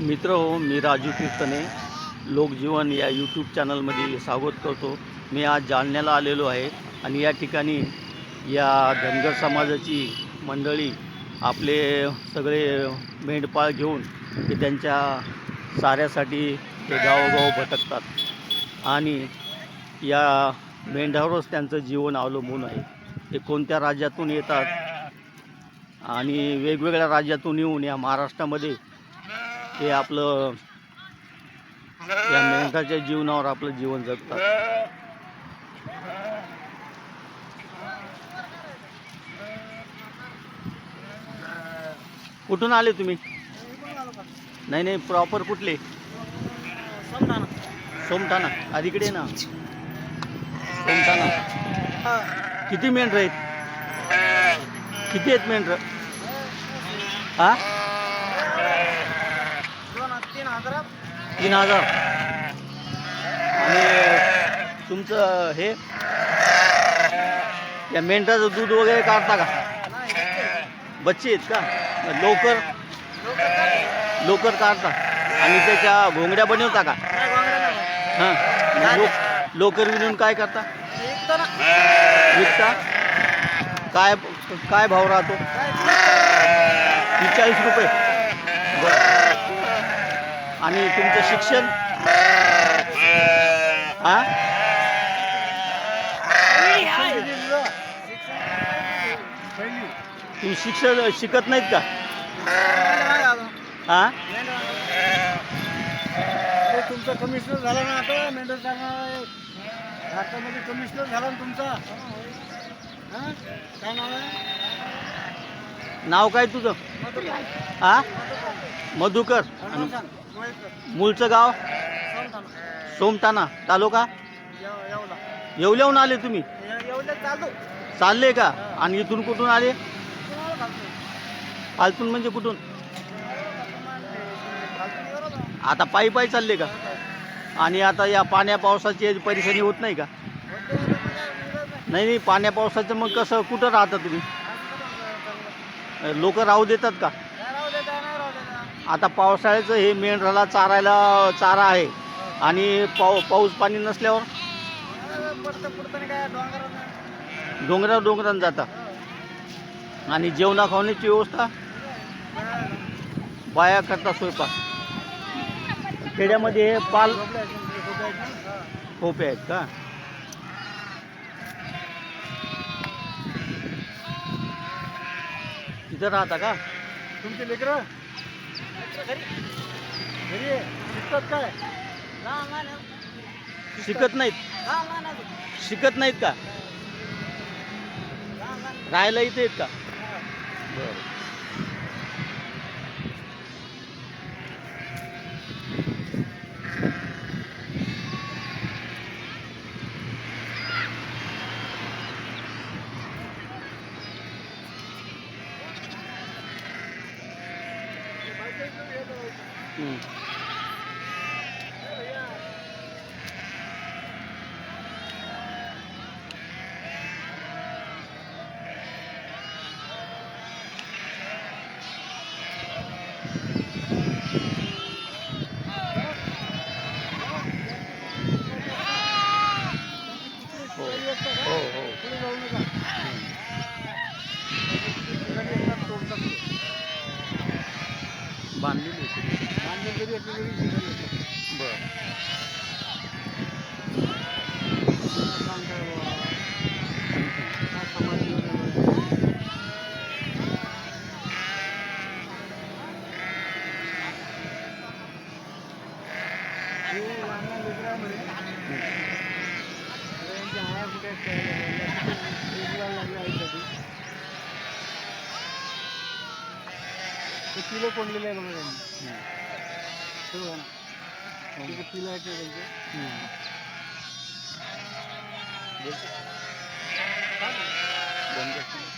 मित्र हो मी राजू कीर्तने. लोकजीवन या यूट्यूब चॅनलमध्ये स्वागत करतो. मी आज जालन्याला आलेलो आहे आणि या ठिकाणी या धनगर समाजाची मंडळी आपले सगळे मेंढपाळ घेऊन ते त्यांच्या साऱ्यासाठी ते गावोगाव भटकतात. आणि या मेंढ्यावरच त्यांचं जीवन अवलंबून आहे. ते कोणत्या राज्यातून येतात आणि वेगवेगळ्या राज्यातून येऊन या महाराष्ट्रामध्ये हे आपलं या मेंढाच्या जीवनावर आपलं जीवन जगतात. कुठून आले तुम्ही? नाही नाही प्रॉपर कुठले? सोमठाणा. अलीकडे ना. सोमठाणा. किती मेंढर आहेत? किती आहेत मेंढर? हा? तीन हजार. आणि तुमचं हे या मेंढराचं दूध वगैरे काढता का? बच्ची आहेत का? लवकर लवकर काढता. आणि त्याच्या घोंगड्या बनवता का? हां. लोक लोकर विणून काय करता? विकता? काय काय भाव राहतो? चाळीस रुपये. बरं. आणि तुमचं शिक्षण? हा? तुम्ही शिक्षण शिकत नाहीत का? हा? तुमचा कमिशनर झाला ना आता? मेंढर भारतामध्ये कमिशनर झाला ना तुमचा? हा? काय नाव आहे? नाव काय तुझं? हा? मधुकर. मूळचं गाव. सोमताना तालुका येव- येवला. येवल्याहून आले तुम्ही चालले का आणि इथून कुठून आले? फालतून म्हणजे कुठून? आता पायी पायी चालले का आणि आता या पाण्या पावसाची परेशानी होत नाही का नाही. नाही पाण्या पावसाचं मग कसं कुठं राहता तुम्ही? लोक राहू देतात का काय राहू दे, काय नाही राहू दे का? आता पावसाळ्याचं हे मेंढराला चारायला चारा आहे. आणि पाऊ पाऊस पाणी नसल्यावर? डोंगरावर डोंगरा डोंगरान जातात आणि जेवणा खावण्याची व्यवस्था? बाया करता स्वयंपाक. खेड्यामध्ये हे पाल खोपे आहेत का? तिथं राहता का? तुमचे लेकरं? घरी शिकतात काय शिकत नाहीत? शिकत नाहीत का? राहायला इथे आहेत का? बरं. হুম लागले आईसाठी. ते किलो कोंडलेलं आहे बघा त्यांनी. हम्म. ते बघा ना. तिथे किलो आहेत